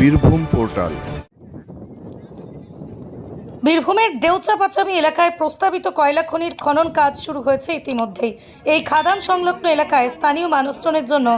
Birbhum portal. বীরভূমের দেউচাপাচামি এলাকায় প্রস্তাবিত কয়লা খনির খনন কাজ শুরু হয়েছে ইতিমধ্যেই। এই খাদান সংলগ্ন এলাকায় স্থানীয় মানুষজনের জন্য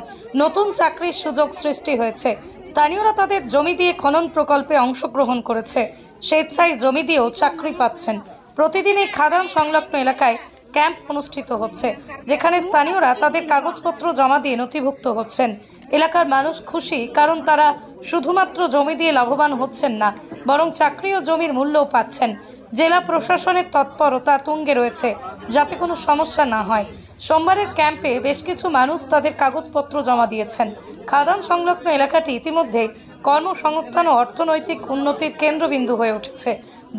নতুন চাকরির সুযোগ সৃষ্টি হয়েছে। স্থানীয়রা তাদের জমি দিয়ে খনন প্রকল্পে অংশগ্রহণ করেছে। স্বেচ্ছায় জমি দিয়েও চাকরি পাচ্ছেন। প্রতিদিন এই খাদান সংলগ্ন এলাকায় ক্যাম্প অনুষ্ঠিত হচ্ছে, যেখানে স্থানীয়রা তাদের কাগজপত্র জমা দিয়ে নথিভুক্ত হচ্ছেন। এলাকার মানুষ খুশি কারণ তারা শুধুমাত্র জমি দিয়ে লাভবান হচ্ছেন না, বরং চাকরি ও জমির মূল্যও পাচ্ছেন। জেলা প্রশাসনের তৎপরতা তুঙ্গে রয়েছে, যাতে কোনো সমস্যা না হয়। সোমবারের ক্যাম্পে বেশ কিছু মানুষ তাদের কাগজপত্র জমা দিয়েছেন। খাদান সংলগ্ন এলাকাটি ইতিমধ্যে কর্মসংস্থান ও অর্থনৈতিক উন্নতির কেন্দ্রবিন্দু হয়ে উঠেছে,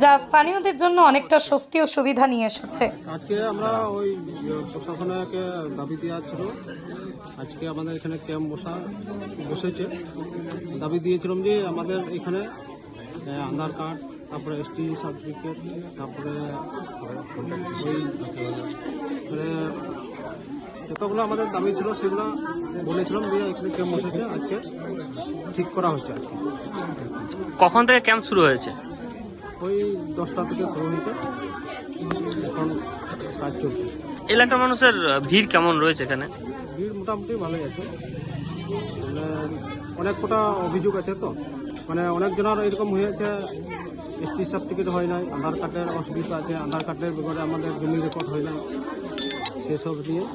যা স্থানীয়দের জন্য অনেকটা স্বস্তি ও সুবিধা নিয়ে এসেছে। আজকে আমরা ওই প্রশাসনকে দাবি দেওয়া ছিল। আজকে আমাদের এখানে ক্যাম্প বসা, বসেছে। দাবি দিয়েছিলাম যে আমাদের এখানে আধার কার্ড, তারপরে এসটি সার্টিফিকেট, তারপরে যতগুলো আমাদের দাবি ছিল সেগুলো বলেছিলাম যে এখানে ক্যাম্প বসেছে আজকে ঠিক করা হচ্ছে আজকে। কখন থেকে ক্যাম্প শুরু হয়েছে? ওই দশটা থেকে শুরু হয়েছে। এখন কাজ চলছে। এলাকার মানুষের ভিড় কেমন রয়েছে এখানে? ভিড় মোটামুটি ভালোই আছে। মানে অনেক কটা অভিযোগ আছে তো। মানে অনেক জনের এরকম হয়েছে এসটি সার্টিফিকেট হয় নাই আধার কার্ডের অসুবিধা আছে আধার কার্ডের ব্যাপারে আমাদের জমি রেকর্ড হয় নাই। Então, Eu sou o Diego.